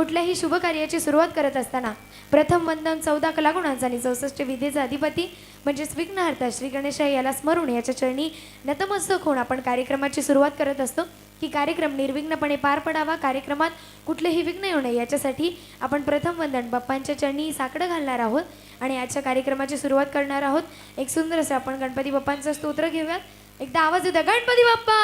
कुठल्याही शुभ कार्याची सुरुवात करत असताना प्रथम वंदन चौदा कलागुणांचा आणि चौसष्ट विधेचा अधिपती म्हणजेच विघ्नहर्ता श्री गणेश याला स्मरून याच्या चरणी नतमस्तक होऊन आपण कार्यक्रमाची सुरुवात करत असतो. की कार्यक्रम निर्विघ्नपणे पार पडावा. कार्यक्रमात कुठलेही विघ्न येऊ नये. याच्यासाठी आपण प्रथम वंदन बाप्पांच्या चरणी साकडं घालणार आहोत आणि आजच्या कार्यक्रमाची सुरुवात करणार आहोत. एक सुंदर असं आपण गणपती बाप्पांचं स्तोत्र घेऊयात. एकदा आवाज येतो गणपती बाप्पा!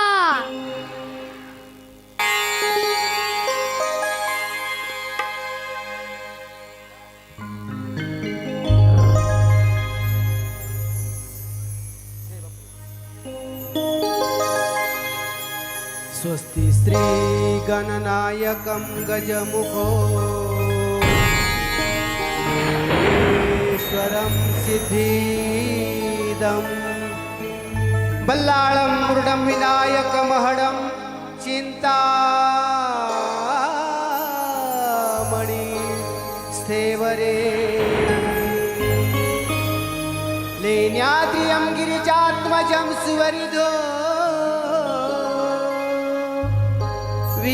स्वस्ति श्रीगणनायकं गजमुखो ईश्वरं सिद्धिदम् बल्लाळं मृडं विनायकमहडं चिन्तामणि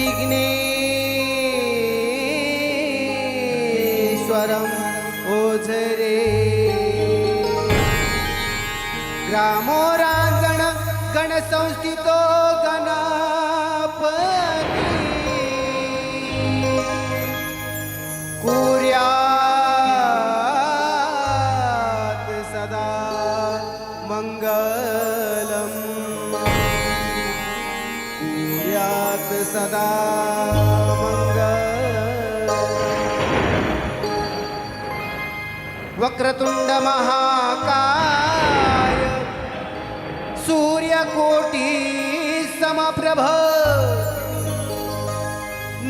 विघ्नेश्वरम् ओझरे। रामो रांगण गणसंस्थितो गणपती। कुर्यात् सदा मङ्गलम्। यात सदा मंगल। वक्रतुंड महाकाय सूर्यकोटि समप्रभ।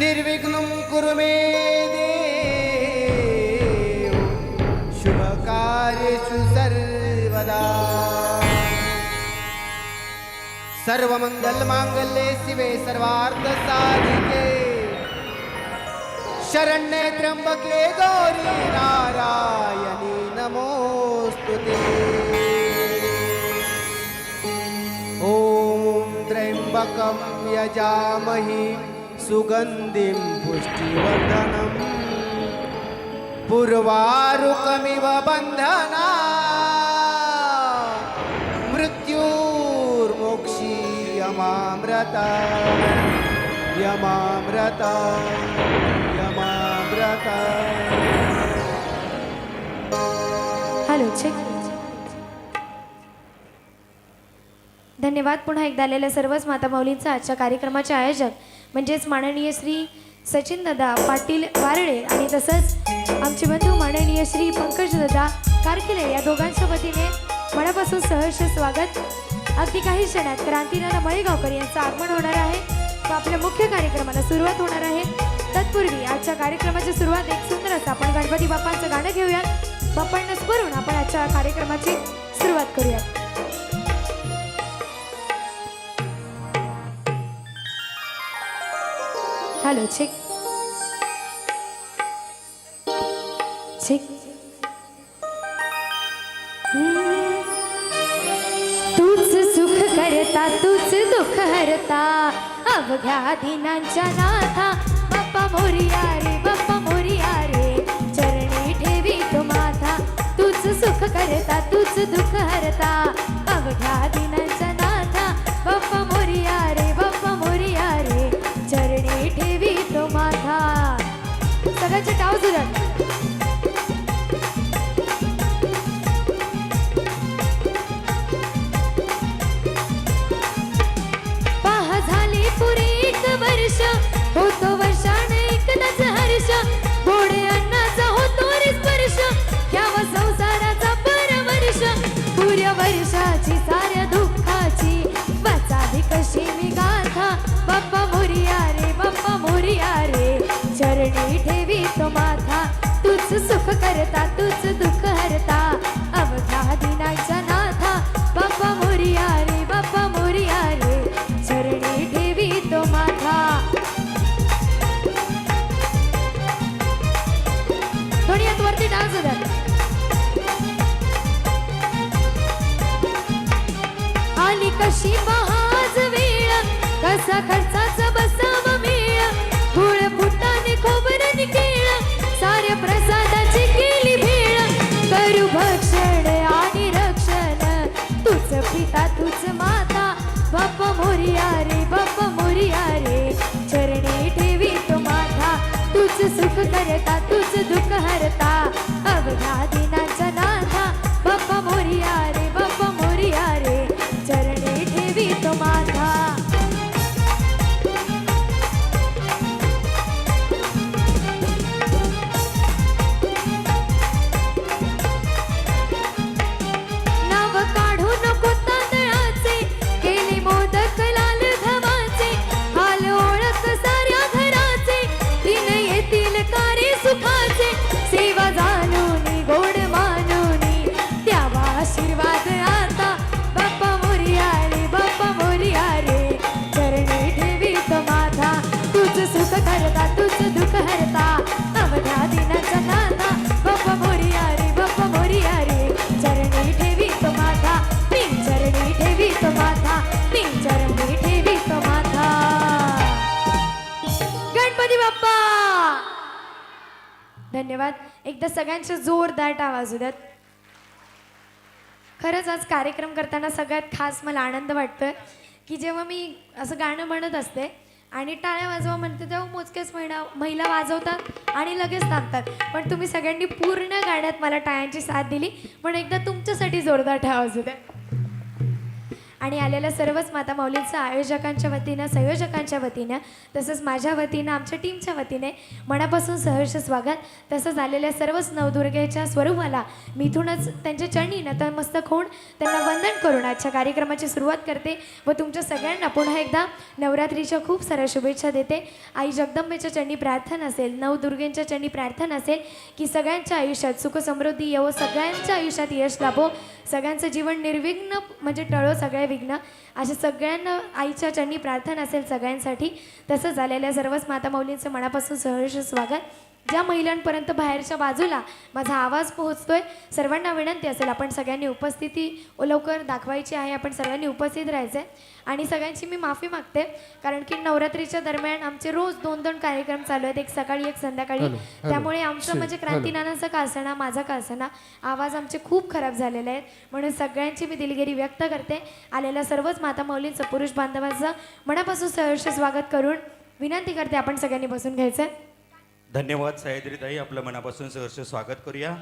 निर्विघ्नं कुरु मे सर्वमङ्गलमाङ्गल्ये शिवे सर्वार्थसाधिके। शरण्ये त्र्यंबके गौरी नारायणी नमोस्तु ते। ॐ त्र्यंबकं यजामहि सुगन्धिं पुष्टिवर्धनम्। पूर्वारुकमिव बन्धना हॅलो चेक धन्यवाद पुन्हा एकदा आलेल्या सर्वच माता माऊलींचा आजच्या कार्यक्रमाचे आयोजक म्हणजेच माननीय श्री सचिन दादा पाटील वारळे आणि तसंच आमचे बंधू माननीय श्री पंकज दादा कारकिले या दोघांच्या वतीने मनापासून सहर्ष स्वागत. अगदी काही क्षणात क्रांतीनाना मळेगावकर यांचं आगमन होणार आहे. व आपल्या मुख्य कार्यक्रमाला सुरुवात होणार आहे. तत्पूर्वी आजच्या कार्यक्रमाची सुरुवात एक सुंदर असं आपण गणपती बाप्पांचं गाणं घेऊयात. बाप्पांना स्मरून आपण आजच्या कार्यक्रमाची सुरुवात करूयात. हॅलो चेक चेक करता तूच दुःख हरता अवघ्या दिनांच्या नाथा. बाप्पा मोरिया रे बाप्पा मोरिया रे चरणी ठेवी तो माथा. तूच सुख करता तूच दुःख हरता अवघ्या दिनांच्या नाथा. बाप्पा मोरिया रे बाप्पा मोरिया रे चरणी ठेवी तो माथा. सगळ्याच्या टाव सुरत करता तूच दुःख हरता. अवघ्या दिनाचा नाथा बाप्पा मोरिया रे बाप्पा मोरिया रे चरणी ठेवी तो माथा. थोडी आत वरती डान्स होतात. आली कशी महाज वेळ कसा करता तूच दुःख हरता. धन्यवाद. एकदा सगळ्यांचे जोरदार आवाज उद्यात खरंच आज कार्यक्रम करताना सगळ्यात खास मला आनंद वाटतोय की जेव्हा मी असं गाणं म्हणत असते आणि टाळ्या वाजवा म्हणते तेव्हा मोजकेच महिला महिला वाजवतात आणि लगेच थांबतात. पण तुम्ही सगळ्यांनी पूर्ण गाण्यात मला टाळ्यांची साथ दिली. पण एकदा तुमच्यासाठी जोरदार ठेवा द्या. आणि आलेल्या सर्वच माता माऊलींचं आयोजकांच्या वतीनं संयोजकांच्या वतीनं तसंच माझ्या वतीनं आमच्या टीमच्या वतीने मनापासून सहर्ष स्वागत. तसंच आलेल्या सर्वच नवदुर्गेच्या स्वरूपाला मिथूनच त्यांच्या चरणी नतमस्तक होऊन त्यांना वंदन करून आजच्या कार्यक्रमाची सुरुवात करते व तुमच्या सगळ्यांना पुन्हा एकदा नवरात्रीच्या खूप साऱ्या शुभेच्छा देते. आई जगदंबेच्या चरणी प्रार्थना असेल नवदुर्गेंच्या चरणी प्रार्थना असेल की सगळ्यांच्या आयुष्यात सुख समृद्धी येवो सगळ्यांच्या आयुष्यात यश लाभो सगळ्यांचं जीवन निर्विघ्न म्हणजे टळो सगळे विघ्न. अशा सगळ्यांना आईच्या चरणी प्रार्थना असेल सगळ्यांसाठी. तसंच झालेल्या सर्वच माता माऊलींचं मनापासून सहर्ष स्वागत. ज्या महिलांपर्यंत बाहेरच्या बाजूला माझा आवाज पोहोचतोय सर्वांना विनंती असेल आपण सगळ्यांनी उपस्थिती लवकर दाखवायची आहे आपण सर्वांनी उपस्थित राहायचं आहे आणि सगळ्यांची मी माफी मागते कारण की नवरात्रीच्या दरम्यान आमचे रोज दोन दोन कार्यक्रम चालू आहेत एक सकाळी एक संध्याकाळी. त्यामुळे आमचं म्हणजे क्रांतीनानाचं का माझा का आवाज आमचे खूप खराब झालेले आहेत. म्हणून सगळ्यांची मी दिलगिरी व्यक्त करते. आलेल्या सर्वच माता माऊलींचं पुरुष बांधवांचं मनापासून सहर्ष स्वागत करून विनंती करते आपण सगळ्यांनी बसून घ्यायचं. धन्यवाद सह्याद्रीताई आपलं मनापासून सहर्ष स्वागत करूया.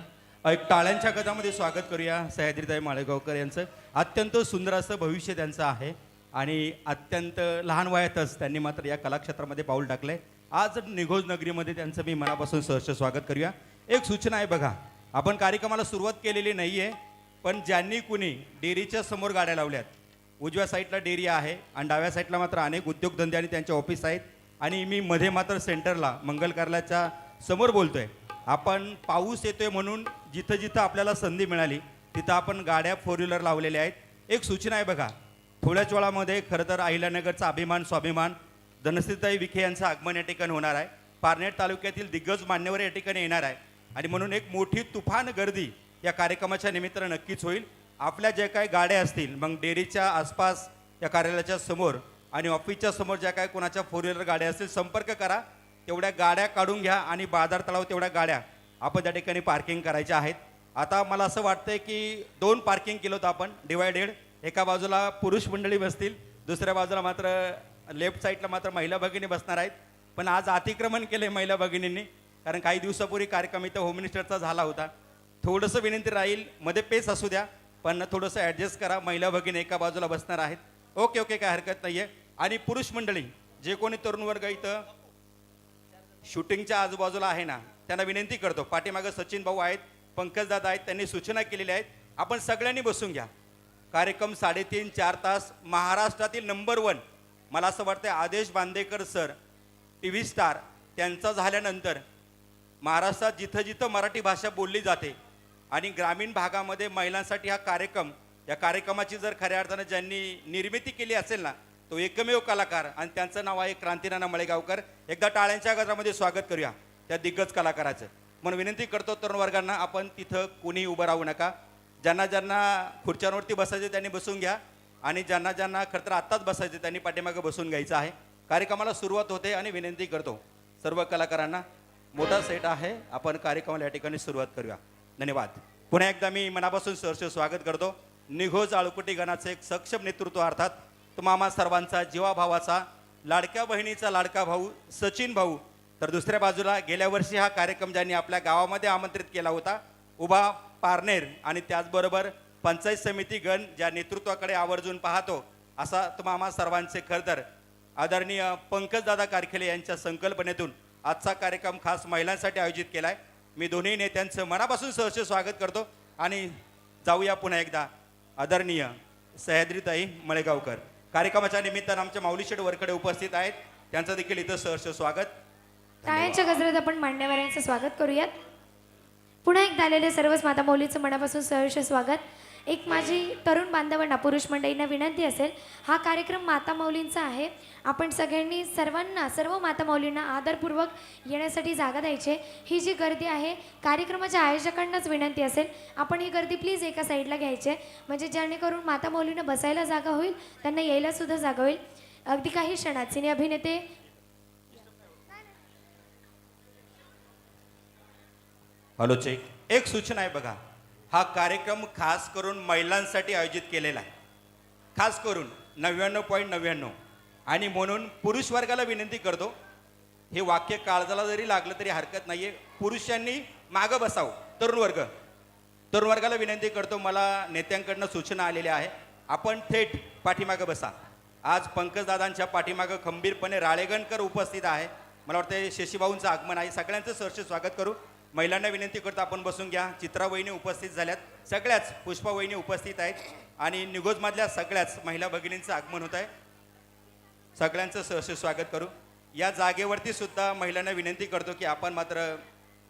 एक टाळ्यांच्या गदामध्ये स्वागत करूया सह्याद्रीताई माळेगावकर यांचं. अत्यंत सुंदर असं भविष्य त्यांचं आहे आणि अत्यंत लहान वयातच त्यांनी मात्र या कलाक्षेत्रामध्ये पाऊल टाकलंय. आज निघोज नगरीमध्ये त्यांचं मी मनापासून सहर्ष स्वागत करूया. एक सूचना आहे बघा आपण कार्यक्रमाला सुरुवात केलेली नाही आहे पण ज्यांनी कुणी डेअरीच्या समोर गाड्या लावल्यात उजव्या साईडला डेअरी आहे आणि डाव्या साईडला मात्र अनेक उद्योगधंदे आणि त्यांचे ऑफिस आहेत आणि मी मध्ये मात्र सेंटरला मंगल कार्यालयाच्या समोर बोलतोय. आपण पाऊस येतोय म्हणून जिथं जिथं आपल्याला संधी मिळाली तिथं आपण गाड्या फोर व्हीलर लावलेल्या आहेत. एक सूचना आहे बघा थोड्याच वेळामध्ये खरं तर अहिल्यानगरचा अभिमान स्वाभिमान धनश्रीताई विखे यांचं आगमन या ठिकाणी होणार आहे. पारनेर तालुक्यातील दिग्गज मान्यवर या ठिकाणी येणार आहे. आणि म्हणून एक मोठी तुफान गर्दी या कार्यक्रमाच्या निमित्तानं नक्कीच होईल. आपल्या ज्या काही गाड्या असतील मग डेअरीच्या आसपास या कार्यालयाच्या समोर आणि ऑफिसच्या समोर ज्या काही कोणाच्या फोर व्हीलर गाड्या असतील संपर्क करा. तेवढ्या गाड्या काढून घ्या आणि बाजार तलाव तेवढ्या गाड्या आपण त्या ठिकाणी पार्किंग करायच्या आहेत. आता मला असं वाटतंय की दोन पार्किंग केलं होतं आपण डिवायडेड एका बाजूला पुरुष मंडळी बसतील दुसऱ्या बाजूला मात्र लेफ्ट साईडला मात्र महिला भगिनी बसणार आहेत. पण आज अतिक्रमण केले महिला भगिनींनी कारण काही दिवसापूर्वी कार्यक्रम इथं होम मिनिस्टरचा झाला होता. थोडंसं विनंती राहील मध्ये पेस असू द्या पण थोडंसं ॲडजस्ट करा. महिला भगिनी एका बाजूला बसणार आहेत. ओके ओके काय हरकत नाही आहे आणि पुरुष मंडळी जे कोणी तरुण वर्ग इथं शूटिंगच्या आजूबाजूला आहे ना त्यांना विनंती करतो. पाठीमागं सचिन भाऊ आहेत पंकजदादा आहेत त्यांनी सूचना केलेल्या आहेत. आपण सगळ्यांनी बसून घ्या. कार्यक्रम साडेतीन चार तास महाराष्ट्रातील नंबर वन. मला असं वाटतं Adesh Bandekar sir T V star त्यांचा झाल्यानंतर महाराष्ट्रात जिथं जिथं मराठी भाषा बोलली जाते आणि ग्रामीण भागामध्ये महिलांसाठी हा कार्यक्रम या कार्यक्रमाची जर खऱ्या अर्थानं ज्यांनी निर्मिती केली असेल ना तो एकमेव कलाकार आणि त्यांचं नाव आहे क्रांतीनाना मळेगावकर. एकदा टाळ्यांच्या गजरामध्ये स्वागत करूया त्या दिग्गज कलाकाराचं. म्हणून विनंती करतो तरुण वर्गांना आपण तिथं कुणी उभं राहू नका. ज्यांना ज्यांना खुर्च्यांवरती बसायचे त्यांनी बसून घ्या. आणि ज्यांना ज्यांना खरं तर आत्ताच बसायचे त्यांनी पाठीमागे बसून घ्यायचं आहे. कार्यक्रमाला सुरुवात होते आणि विनंती करतो सर्व कलाकारांना मोठा सेट आहे. आपण कार्यक्रमाला या ठिकाणी सुरुवात करूया. धन्यवाद. पुन्हा एकदा मी मनापासून सहर्ष स्वागत करतो. निघोज आळकुटी गणाचे एक सक्षम नेतृत्व अर्थात मामा सर्वांचा जीवाभावाचा लाडक्या बहिणीचा लाडका भाऊ सचिन भाऊ. तर दुसऱ्या बाजूला गेल्या वर्षी हा कार्यक्रम ज्यांनी आपल्या गावामध्ये आमंत्रित केला होता उभा पारनेर आणि त्याचबरोबर पंचायत समिती गण ज्या नेतृत्वाकडे आवर्जून पाहतो असा तुम्हा सर्वांचे खरतर आदरणीय पंकजदादा कारखेले यांच्या संकल्पनेतून आजचा कार्यक्रम खास महिलांसाठी आयोजित केला आहे मी दोन्ही नेत्यांचं मनापासून सहर्ष स्वागत करतो आणि जाऊया पुन्हा एकदा. आदरणीय सह्याद्रीताई मळेगावकर. कार्यक्रमाच्या निमित्तानं आमच्या माऊलीशेठ वरकडे उपस्थित आहेत. त्यांचं देखील इथं सहर्ष स्वागत. टाळ्यांच्या गजरात आपण मान्यवरांचं स्वागत करूयात. पुन्हा एकदा आलेले सर्वच माता मौलीचं मनापासून सहर्ष स्वागत. एक माझी तरुण बांधवांना पुरुष मंडळींना विनंती असेल हा कार्यक्रम माता माऊलींचा आहे. आपण सगळ्यांनी सर्वांना सर्व माता माऊलींना आदरपूर्वक येण्यासाठी जागा द्यायची आहे. ही जी गर्दी आहे कार्यक्रमाच्या आयोजकांनाच विनंती असेल. आपण ही गर्दी प्लीज एका साईडला घ्यायची आहे. म्हणजे जेणेकरून माता माऊलींना बसायला जागा होईल त्यांना यायला सुद्धा जागा होईल. अगदी काही क्षणात सिने अभिनेते हॅलो चेक. एक सूचना आहे बघा. हा कार्यक्रम खास करून महिलांसाठी आयोजित केलेला आहे. खास करून नव्याण्णव पॉईंट नव्याण्णव. आणि म्हणून पुरुष वर्गाला विनंती करतो हे वाक्य काळजाला जरी लागलं तरी हरकत नाही आहे पुरुषांनी मागं बसावं. तरुण वर्ग. तरुण वर्गाला विनंती करतो मला नेत्यांकडनं सूचना आलेल्या आहे आपण थेट पाठीमागं बसा. आज पंकजदादांच्या पाठीमागं खंबीरपणे राळेगणकर उपस्थित आहे. मला वाटतं शशीभाऊंचं आगमन आहे. सगळ्यांचं सहर्ष स्वागत करू. महिलांना विनंती करतो आपण बसून घ्या. चित्रा वहिनी उपस्थित झाल्यात. सगळ्याच पुष्पा वहिनी उपस्थित आहेत. आणि निगोजमधल्या सगळ्याच महिला भगिनींचं आगमन होत आहे सगळ्यांचं सहर्ष स्वागत करू. या जागेवरती सुद्धा महिलांना विनंती करतो की आपण मात्र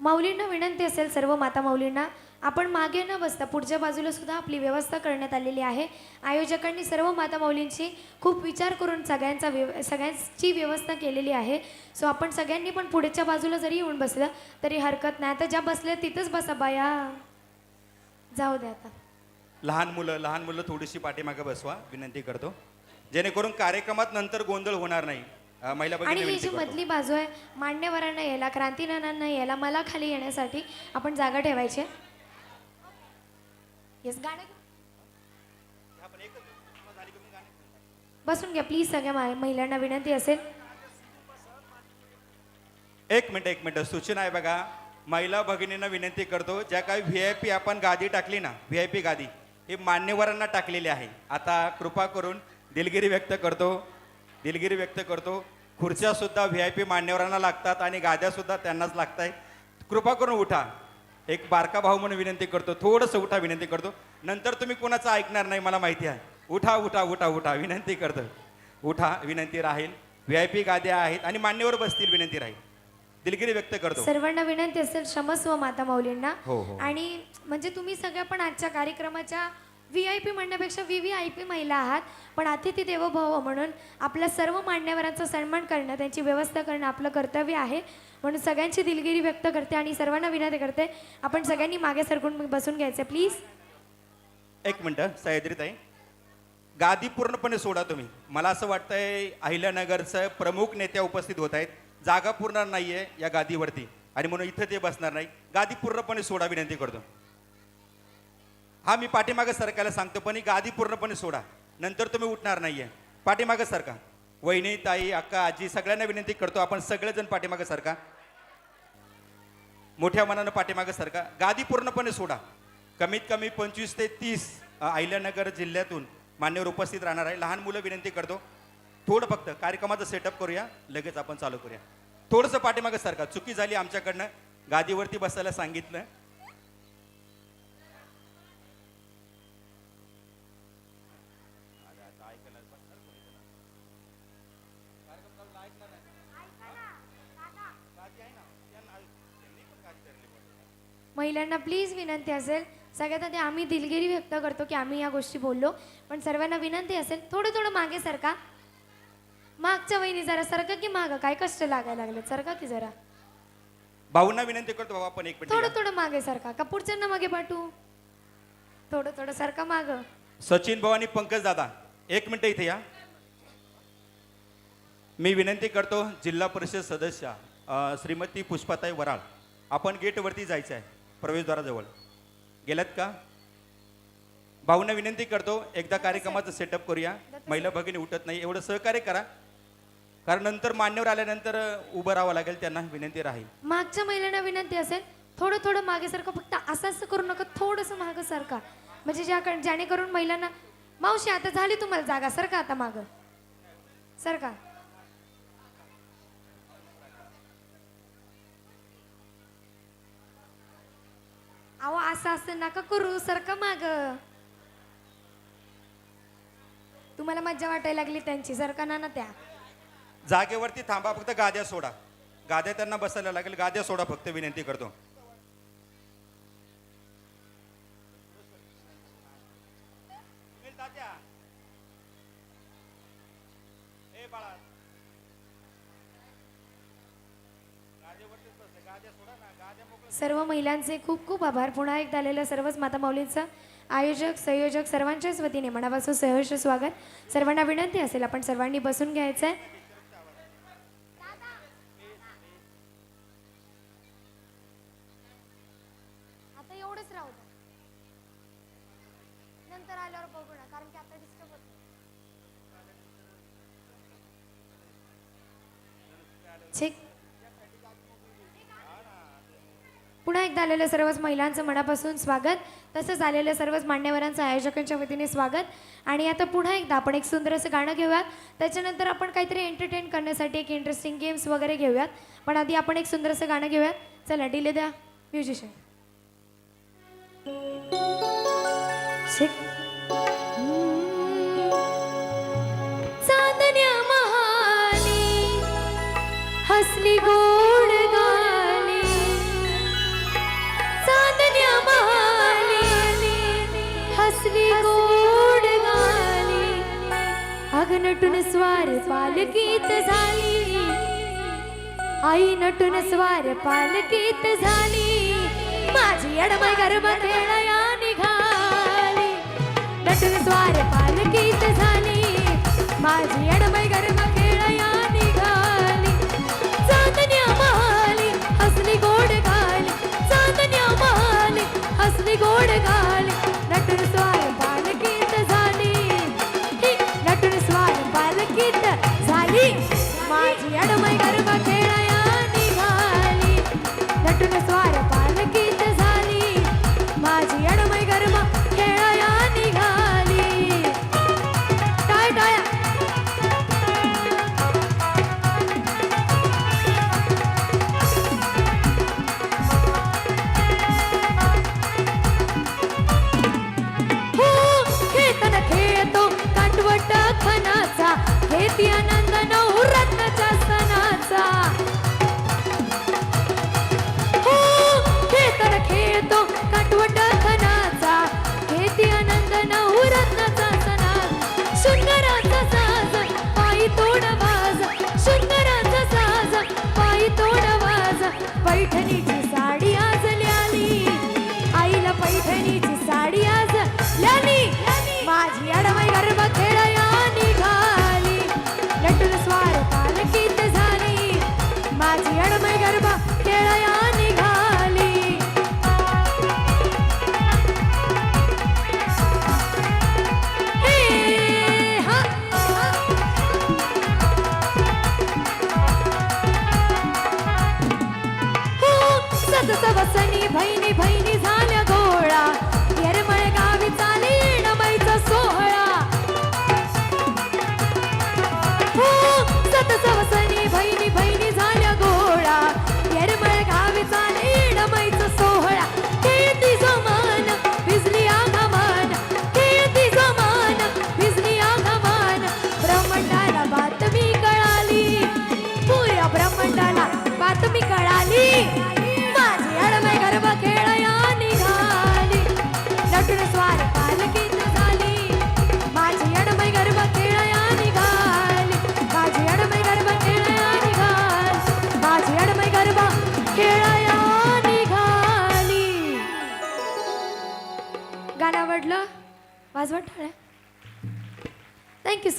माऊलींना विनंती असेल सर्व माता माऊलींना. आपण मागे न बसता पुढच्या बाजूला सुद्धा आपली व्यवस्था करण्यात आलेली आहे. आयोजकांनी सर्व माता माऊलींची खूप विचार करून सगळ्यांचा व्यव सगळ्यांची व्यवस्था केलेली आहे. सो आपण सगळ्यांनी पण पुढच्या बाजूला जरी येऊन बसलं तरी हरकत नाही. आता ज्या बसल्या तिथंच बसा बाया. जाऊ द्या आता. लहान मुलं लहान मुलं थोडीशी पाठीमागे बसवा. विनंती करतो. जेणेकरून कार्यक्रमात नंतर गोंधळ होणार नाही. महिला आणि ही विनंती जी मधली बाजू आहे मान्यवरांना यायला क्रांतीनानांना यायला मला खाली येण्यासाठी आपण जागा ठेवायची येस गाणं? बसून घ्या प्लीज सगळ्या महिलांना विनंती असेल. एक मिनिट एक मिनिट सूचना आहे बघा. महिला भगिनींना विनंती करतो ज्या काही व्ही आय पी आपण गादी टाकली ना व्ही आय पी गादी ही मान्यवरांना टाकलेली आहे. आता कृपा करून दिलगिरी व्यक्त करतो. दिलगिरी व्यक्त करतो. खुर्च्या सुद्धा व्ही आय पी मान्यवरांना लागतात आणि गाद्या सुद्धा त्यांनाच लागत आहे कृपा करून उठा. एक बारका भाऊ म्हणून विनंती करतो. थोडंसं उठा विनंती करतो. नंतर तुम्ही कोणाचं ऐकणार नाही मला माहिती आहे. उठा उठा उठा उठा विनंती करतो. उठा विनंती राहील. व्ही आय पी गाद्या आहेत आणि मान्यवर बसतील विनंती राहील. दिलगिरी व्यक्त करतो. सर्वांना विनंती असेल क्षमस्व माता माऊलींना. हो, हो. आणि म्हणजे तुम्ही सगळ्या पण आजच्या कार्यक्रमाच्या व्ही आय पी म्हणण्यापेक्षा व्ही व्ही आय पी महिला आहात. पण अतिथी देवो भव म्हणून आपल्या सर्व मान्यवरांचा सन्मान करणं त्यांची व्यवस्था करणं आपलं कर्तव्य आहे. म्हणून सगळ्यांची दिलगिरी व्यक्त करते आणि सर्वांना विनंती करते आपण सगळ्यांनी मागे सरकून बसून घ्यायचं. प्लीज एक मिनटं सह्याद्रीताई. गादी पूर्णपणे सोडा तुम्ही. मला असं वाटतंय अहिल्यानगरचं प्रमुख नेत्या उपस्थित होत आहेत. जागा पूर्ण नाही आहे या गादीवरती. आणि म्हणून इथं ते बसणार नाही. गादी पूर्णपणे सोडा विनंती करतो. हा मी पाठीमागं सरकायला सांगतो पण ही गादी पूर्णपणे सोडा. नंतर तुम्ही उठणार नाहीये. पाठीमागं सरका. वहिनी ताई अक्का आजी सगळ्यांना विनंती करतो आपण सगळेजण पाठीमागं सरका. मोठ्या मनानं पाठीमागं सरका. गादी पूर्णपणे सोडा. कमीत कमी पंचवीस ते तीस अहिल्यानगर जिल्ह्यातून मान्यवर उपस्थित राहणार आहे. लहान मुलं विनंती करतो. थोडं फक्त कार्यक्रमाचं सेटअप करूया. लगेच आपण चालू करूया. थोडंसं पाठीमागं सरका. चुकी झाली आमच्याकडनं. गादीवरती बसायला सांगितलं. महिलांना प्लीज विनंती असेल. सगळ्यात आधी आम्ही दिलगिरी व्यक्त करतो की आम्ही या गोष्टी बोललो. पण सर्वांना विनंती असेल थोडं थोडं मागे सरका. मागच्या वहिनी जरा सरका की मागं? काय कष्ट लागायला लागले सरका की जरा. भाऊंना विनंती करतो बाबा आपण एक मिनिट थोडं या. थोडं मागे सरका. का पुढच्यांना मागे पाठवू? थोडं थोडं सरका माग. सचिन भाऊ आणि पंकज दादा एक मिनिट इथे या. मी विनंती करतो जिल्हा परिषद सदस्य अ, श्रीमती पुष्पाताई वराळ. आपण गेटवरती जायचं आहे प्रवेशद्वाराजवळ. गेलात का? भाऊंना विनंती करतो एकदा कार्यक्रमाचं सेटअप करूया. महिला भगिनी उठत नाही एवढं सहकार्य करा. कारण नंतर मान्यवर आल्यानंतर उभं राहावं लागेल त्यांना विनंती राहील. मागच्या महिलांना विनंती असेल थोडं थोडं मागे सारखं फक्त असं असं करू नका थोडंसं मागं सारखा म्हणजे ज्या जेणेकरून महिलांना मावशी आता झाली तुम्हाला जागा सरका आता मागं? सरका अहो असं असं नका करू सारखं माग. तुम्हाला मज्जा वाटायला लागली त्यांची सरका ना ना त्या. जागेवरती थांबा फक्त गाद्या सोडा. गाद्या त्यांना बसायला लागेल गाद्या सोडा फक्त विनंती करतो. सर्व महिलांचे खूप खूप आभार. पुन्हा एकदा आलेल्या सर्वच माता माऊलींचं आयोजक संयोजक सर्वांच्याच वतीने मनापासून सहर्ष स्वागत. सर्वांना विनंती असेल आपण सर्वांनी बसून घ्यायचं आहे आलेल्या सर्वच महिलांचं मनापासून स्वागत. तसंच आलेल्या सर्वच मान्यवरांचं आयोजकांच्या वतीने स्वागत. आणि आता पुन्हा एकदा आपण एक सुंदर असं गाणं घेऊयात. त्याच्यानंतर आपण काहीतरी एंटरटेन करण्यासाठी एक इंटरेस्टिंग गेम्स वगैरे घेऊयात. पण आधी आपण एक सुंदर असं गाणं घेऊयात. चला डिले द्या. म्युझिशियन. नटून स्वार पालकीत झाली. आई नटून स्वार पालकीत झाली. माझी अडमय गर्भ खेळया निघाली. नटून स्वार पालकीत झाली. माझी अडमय गर्भ खेळया निघाली. चांदण्या महाली हसली गोड गाली. चांदण्या महाली हसली गोड गाली.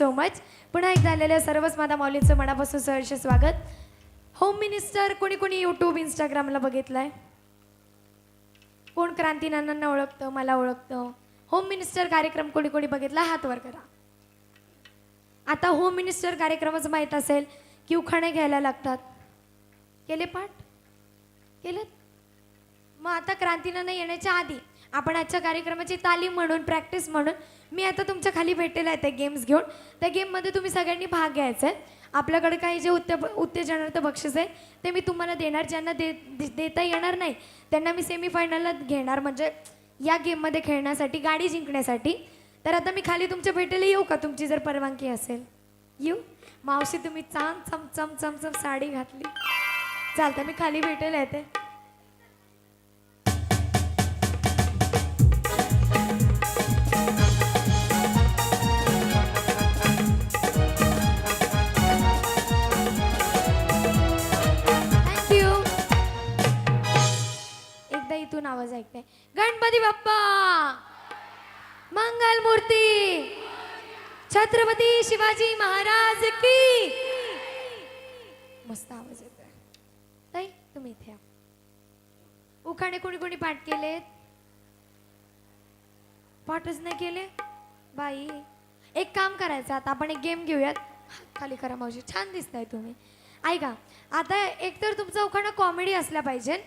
सो मच पुन्हा एकदा आलेल्या सर्वच माता माऊलींचं मनापासून सहर्ष स्वागत. होम मिनिस्टर कोणी कोणी यूट्यूब इंस्टाग्रामला बघितलंय? कोण क्रांती नानांना ओळखतं मला ओळखतं? होम मिनिस्टर कार्यक्रम कोणी कोणी बघितला? हात वर करा. आता होम मिनिस्टर कार्यक्रमच माहीत असेल की उखाणे घ्यायला लागतात. केले पाठ? केलेत? मग आता क्रांतीनं येण्याच्या आधी. आपण आजच्या कार्यक्रमाची तालीम म्हणून प्रॅक्टिस म्हणून मी आता तुमच्या खाली भेटेला आहे त्या गेम्स घेऊन. त्या गेममध्ये तुम्ही सगळ्यांनी भाग घ्यायचा आहे. आपल्याकडे काही जे उत्ते उत्तेजनार्थ बक्षीस आहे ते मी तुम्हाला देणार. ज्यांना दे देता येणार नाही त्यांना मी सेमीफायनलला घेणार. म्हणजे या गेममध्ये खेळण्यासाठी गाडी जिंकण्यासाठी. तर आता मी खाली तुमच्या भेटेला येऊ का? तुमची जर परवानगी असेल. येऊ? मावशी तुम्ही चांग चम चम चम चम साडी घातली. चालतं मी खाली भेटेला येते छत्रपती शिवाजी महाराज की मस्त आवाज येतोय. ताई तुम्ही इथे या. उखाणे कोणी कोणी पाठ केलेत पाठच नाही केले? बाई एक काम करायचं आता आपण एक गेम घेऊयात. खाली करा मावशी छान दिसताय तुम्ही. ऐका आता एकतर तुमचा उखाणा कॉमेडी असला पाहिजे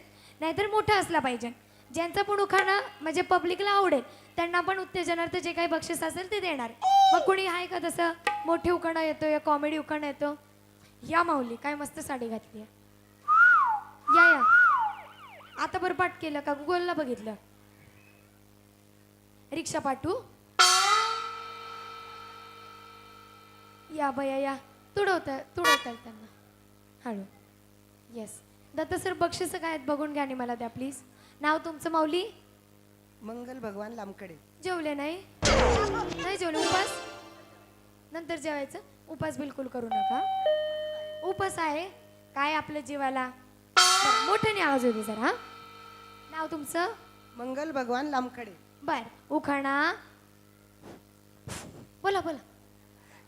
नाहीतर मोठा असला पाहिजे. ज्यांचा पण उखाणा म्हणजे पब्लिकला आवडेल त्यांना पण उत्तेजनार्थ जे काही बक्षीस असेल ते देणार. मग कोणी आहे का तसं मोठे उखाणा येतो या कॉमेडी उखाणा येतो? या माऊली काय मस्त साडी घातली आहे. या या. आता बरं पाठ केलं का? गुगलला बघितलं. रिक्षा पाठवू या बया या. तुडवता तुडवता त्यांना. हळू. येस दत्त सर बक्षीस काय आहेत? बघून घ्या आणि मला द्या प्लीज नाव तुमचं माऊली? मंगल भगवान लांबकडे. जेवले नाही? नाही जेवले. उपास? नंतर जेवायचं? उपास बिलकुल करू नका. उपास आहे काय आपल्या जीवाला? मोठ्याने आवाज होते जरा. हा नाव तुमचं? मंगल भगवान लांबकडे. बर उखाणा. बोला बोला.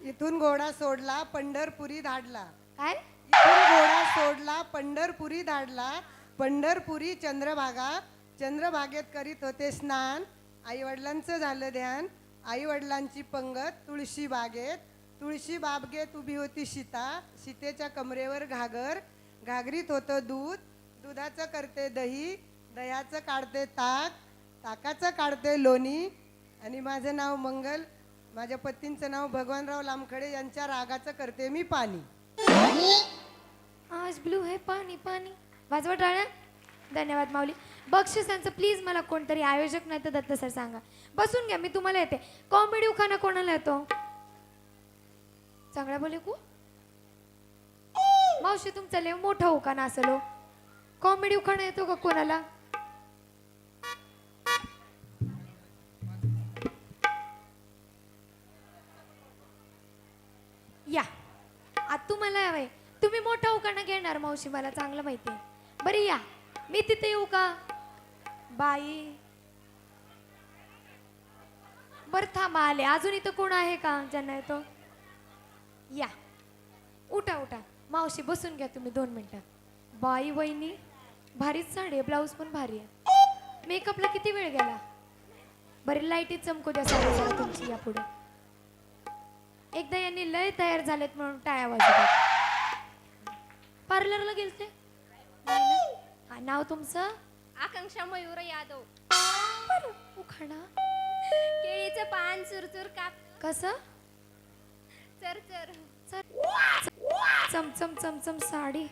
इथून घोडा सोडला पंढरपुरी धाडला. काय? इथून घोडा सोडला पंढरपुरी धाडला पंढरपुरी चंद्रभागा. चंद्रभागेत करीत होते स्नान. आई वडिलांचं झालं ध्यान. आई वडिलांची पंगत तुळशी बागेत. तुळशी बागेत उभी होती सीता. सीतेच्या कमरेवर घागर. घागरीत होतं दूध. दुधाचं करते दही. दह्याचं काढते ताक. ताकाचं काढते लोणी. आणि माझं नाव मंगल. माझ्या पतींचं नाव भगवानराव लामखडे यांच्या रागाचं करते मी पाणी. आज ब्लू है पाणी पाणी. वाजवा टाळ्या. धन्यवाद माऊली. बक्षिसांचं प्लीज मला कोणतरी आयोजक नाही तर दत्त सर सांगा. बसून घ्या मी तुम्हाला येते. कॉमेडी उखाणा कोणाला येतो? चांगला बोले कू? मावशी तुमचा लय मोठा उखाना असलो हो. कॉमेडी उखाणा येतो का कोणाला? या. आता तुम्हाला हवंय. तुम्ही मोठा उखाणा घेणार मावशी मला चांगलं माहिती आहे बरी या. मी तिथे येऊ का? बाई. बरं थांबा आले. अजून इथं कोण आहे का? ज्यांना येतो. या. उठा उठा. मावशी बसून घ्या तुम्ही दोन मिनिटं. बाई वहिनी भारीच साडी आहे. ब्लाऊज पण भारी आहे. मेकअपला किती वेळ गेला? बरी लाईटीत चमकू द्या साडी तुमची या पुढे. एकदा यांनी लय तयार झालेत म्हणून टाळ्या वाजवतात पार्लरला गेलते? हा, नाव तुमचं? आकांक्षा मयूर यादव. बरं, उखाणा केळीचं पान चुरचुर काप. कसं? चरचर चल. चम चम चम चम साडी.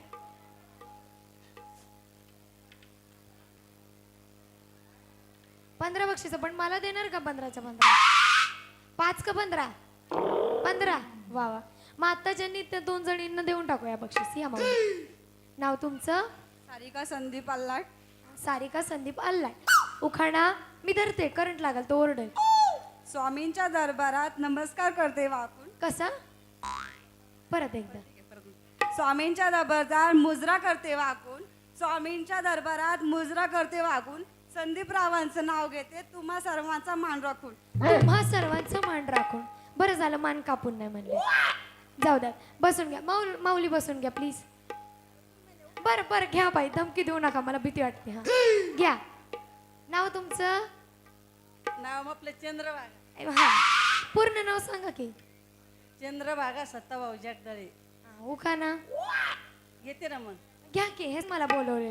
पंधरा बक्षीस पण मला देणार का पंधराच्या पंधरा? पाच का पंधरा? पंधरा. वा वा. मग आता ज्यांनी त्या दोन जणींना देऊन टाकूया बक्षीस या मग नाव तुमचं? सारिका संदीप अल्लाट सारिका संदीप अल्लाट उखाणा मी धरते करंट लागल तो ओरडेल स्वामींच्या दरबारात नमस्कार करते वाकून कसा? परत एकदा. स्वामींच्या दरबारात मुजरा करते वाकून स्वामींच्या दरबारात मुजरा करते वाकून संदीप रावांचं नाव घेते तुम्हा सर्वांचा मान राखून. तुम्हा सर्वांचं मान राखून. बरं झालं मान कापून नाही म्हणले. जाऊ द्या बसून घ्या. माऊल माऊली बसून घ्या प्लीज बरं बरं घ्या बाई धमकी देऊ नका मला भीती वाटते हा. घ्या. नाव तुमचं? नाव आपलं चंद्रभागा. हा. पूर्ण नाव सांगा की. चंद्रभागा सत्ताभाऊ जगदळे. उखाना घेते ना मग. घ्या की हेच मला बोलवले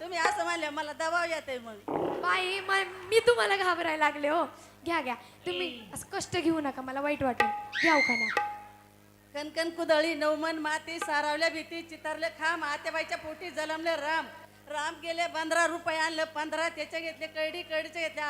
तुम्ही असं म्हणल्या मला दबाव येते मग. बाई म- मी तुम्हाला घाबरायला लागले हो. घ्या घ्या. तुम्ही असं कष्ट घेऊ नका मला वाईट वाटेल. घ्या उखाना कणकण कुदळी नवमन माती सारावल्या भीती चितारले खांब आत्याबाईच्या पोटी जलमले राम. राम गेले पंधरा रुपये आणलं पंधरा त्याच्या घेतले कळडी कळडीचे घेतले